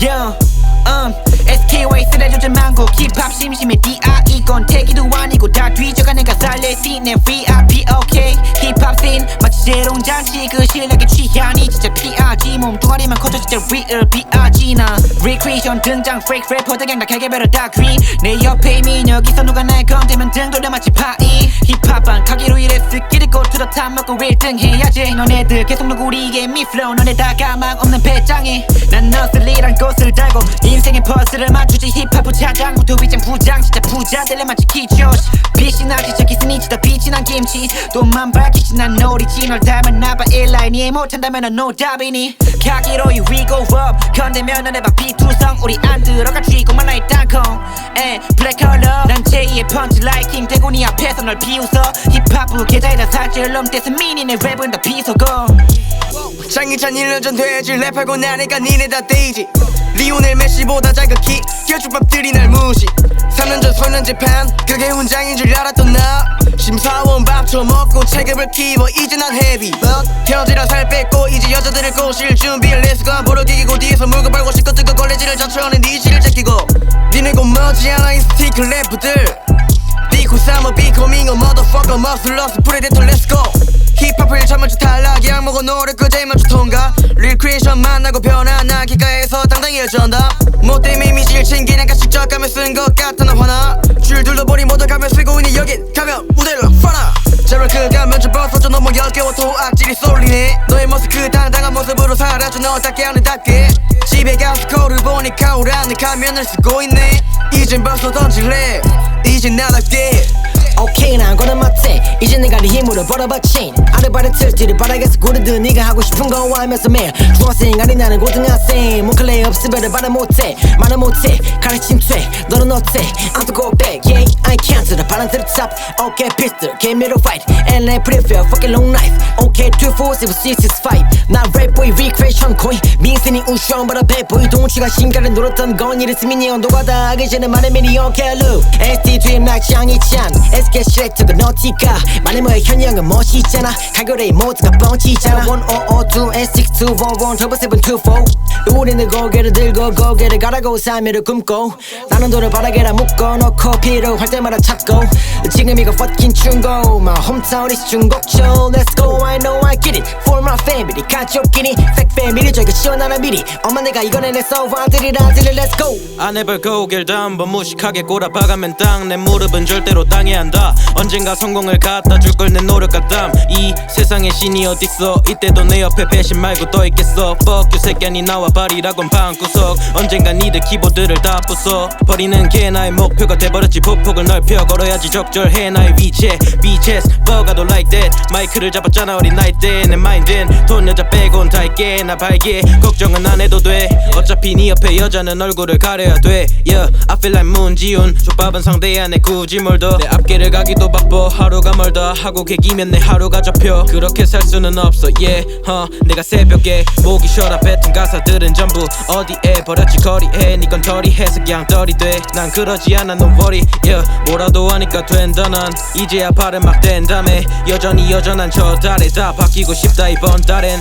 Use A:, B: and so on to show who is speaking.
A: Yeah. 요즘 망고 힙합 심심해. DI 이건 태기도 아니고 다 뒤져가는 가살내 씬내 VIP OK. 힙합 씬 마치 재롱 잔치 그 실력에 취하니 진짜 PRG 몸뚱아리만 커져 진짜 real PRG 나 recreation 등장 fake rapper 등양락하게 배려 다 green. 내 옆에 민혁이서 누가 날 건드면 등 돌려 마치 파이. 힙합한 가기로 이래 스키를 꼬투러 타 먹고 1등 해야지. 너네들 계속 누구리게 미 flow 너네 다 가망 없는 배짱이. 난 너슬리란 꽃을 달고 인생의 퍼즐을 차장부터 위장 부장 진짜 마치 기초 빛이 나지 저기 스니치다 빛이 난 김치. 또만 밝히지 난 노리지. 널 닮았나봐 일라인 이해 못한다면 넌 노답이니. 가기로 you we go up 건들면 너네 봐 비투성. 우리 안 들어가 쥐고만 나의 땅콩. 에 블랙 컬러 난 제2의 펀치 라이킹 네 앞에서 널 비웃어. 힙합부 계좌에다 살찌를 넘대서 미니 내 랩은 다 비속어.
B: 장기찬 1년 전 돼지. 랩하고 나니까 니네 다 데이지 리오넬 메시보다 자극히 여주밥들이 날 무시. 3년 전 설년 재판 그게 훈장인 줄 알았던 나. 심사원 밥 처먹고 체급을 키워 이제 난 헤비. 태어지라 살 뺐고 이제 여자들을 꼬실 준비해 렛츠고 보러기고 뒤에서 물건 벌고 싶고 뜨거 걸레질을 저처럼 네 실을 제끼고. 니네 곧 머지않아 이 Because I'm a becoming a motherfucker 머슬러스 프레데터 let's go. 힙합을 참아주 탈락 약 먹어 노래 그제만 주통가 리크레이션 만나고 변한 나 기가에서 당당해졌다 뭐 때문에 미실 챙기니까 직접 가면 쓴것 같아 나 화나. 줄들도 버린 모두 가면 쓰고 있니? 여긴 가면 무대를 화나 제발 그 가면 좀 벗어줘. 너무 열개워 또 악질이 쏠리네. 너의 모습 그 당당한 모습으로 사라져 너답게 하는 답게? 집에 가서 거울 보니까 오라는 가면을 쓰고 있네. 이젠 벌써 던질래? 이젠 나답게
C: 내가 네 힘으로 벌어봤지. 아르바이트 틀지를 바닥에서 구르듯 네가 하고 싶은 거 하면서 매일 중학생 아니 나는 고등학생. 문클레 없으면 말을 못해. 말을 못해. 가르침 쇠 너는 어때? I'm the go back yeah I can't 바람 to the top. Okay pistol give me the fight. And let prefer fucking long knife. Okay 2 4 7 6 6 5난 랩보이 recreation 거의 민생이 우슈한 바라 배보이. 동치가 신가를 노렸던 건 이를 스미니 온도가 다. 하기 전에 말을 미리 okay look. ST 드림 락 장이 찬 SK 쉐트가 너티가. 말을 뭐해 현영은 멋있잖아. 가결의 모두가 뻥치잖아. 1502 S6211 더블 724 우리는 고개를 들고 고개를 가라고 삶을 굶고. 나는 돌을 바닥에다 묶어놓고 필요할 때마다 찾고 지금 이거 fucking 충고 My hometown is 중곡초 Let's go I know I get it For My family. 가족끼리 Fake family. 저기 시원하나 미리. 엄마 내가 이겨내냈어. 아들이라 아들을 Let's go.
D: 안 해볼 고개를 한번 무식하게 꼬라박으면 땅. 내 무릎은 절대로 땅에 한다 언젠가 성공을 갖다 줄 걸 내 노력과 땀이 세상에 신이 어딨어? 이때도 내 옆에 배신 말고 또 있겠어? Fuck you 새끼 아니 나와 발이라곤 방구석. 언젠가 니들 키보드를 다 부숴. 버리는 게 나의 목표가 돼버렸지. 보폭을 넓혀 걸어야지 적절해. 나의 위치에 BTS 버가도 like that. 마이크를 잡았잖아 어린 나이 때. 내 마인드 는돈 여자 빼곤 다 있게. 나 발기에 걱정은 안 해도 돼 옆에 여자는 얼굴을 가려야 돼. Yeah I feel like 문지훈 족밥은 상대야 내 굳이 뭘더 내 앞길을 가기도 바빠. 하루가 멀다. 하고 개기면 내 하루가 접혀. 그렇게 살 수는 없어. Yeah huh. 내가 새벽에 목이 쉬어라. 뱉은 가사들은 전부 어디에 버렸지? 거리에 니건 덜이해서 그냥 덜이 돼난 그러지 않아. No worry. Yeah 뭐라도 하니까 된다 난. 이제야 발은 막 댄다며. 여전히 여전한 저 달에 다 바뀌고 싶다 이번 달엔